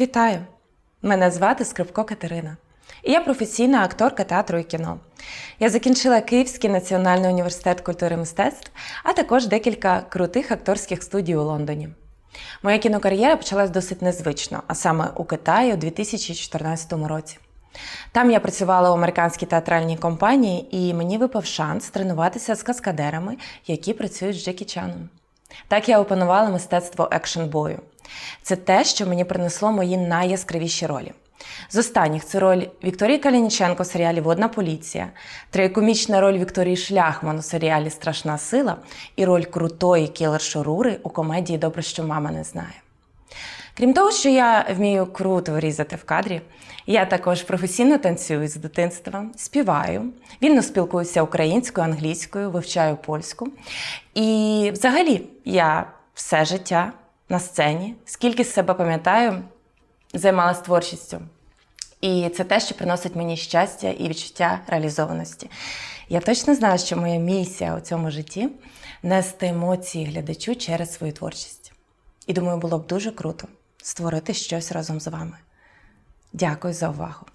Вітаю! Мене звати Скрипко Катерина. І я професійна акторка театру і кіно. Я закінчила Київський національний університет культури і мистецтв, а також декілька крутих акторських студій у Лондоні. Моя кінокар'єра почалась досить незвично, а саме у Китаї у 2014 році. Там я працювала у американській театральній компанії, і мені випав шанс тренуватися з каскадерами, які працюють з Джекі Чаном. Так я опанувала мистецтво екшн бою. Це те, що мені принесло мої найяскравіші ролі. З останніх це роль Вікторії Калініченко в серіалі Водна поліція, трикомічна роль Вікторії Шляхман у серіалі Страшна сила і роль крутої кілер Рури у комедії Добре, що мама не знає. Крім того, що я вмію круто врізати в кадрі, я також професійно танцюю з дитинства, співаю, вільно спілкуюся українською, англійською, вивчаю польську. І взагалі я все життя на сцені, скільки з себе пам'ятаю, займалась творчістю. І це те, що приносить мені щастя і відчуття реалізованості. Я точно знаю, що моя місія у цьому житті нести емоції глядачу через свою творчість. І думаю, було б дуже круто створити щось разом з вами. Дякую за увагу!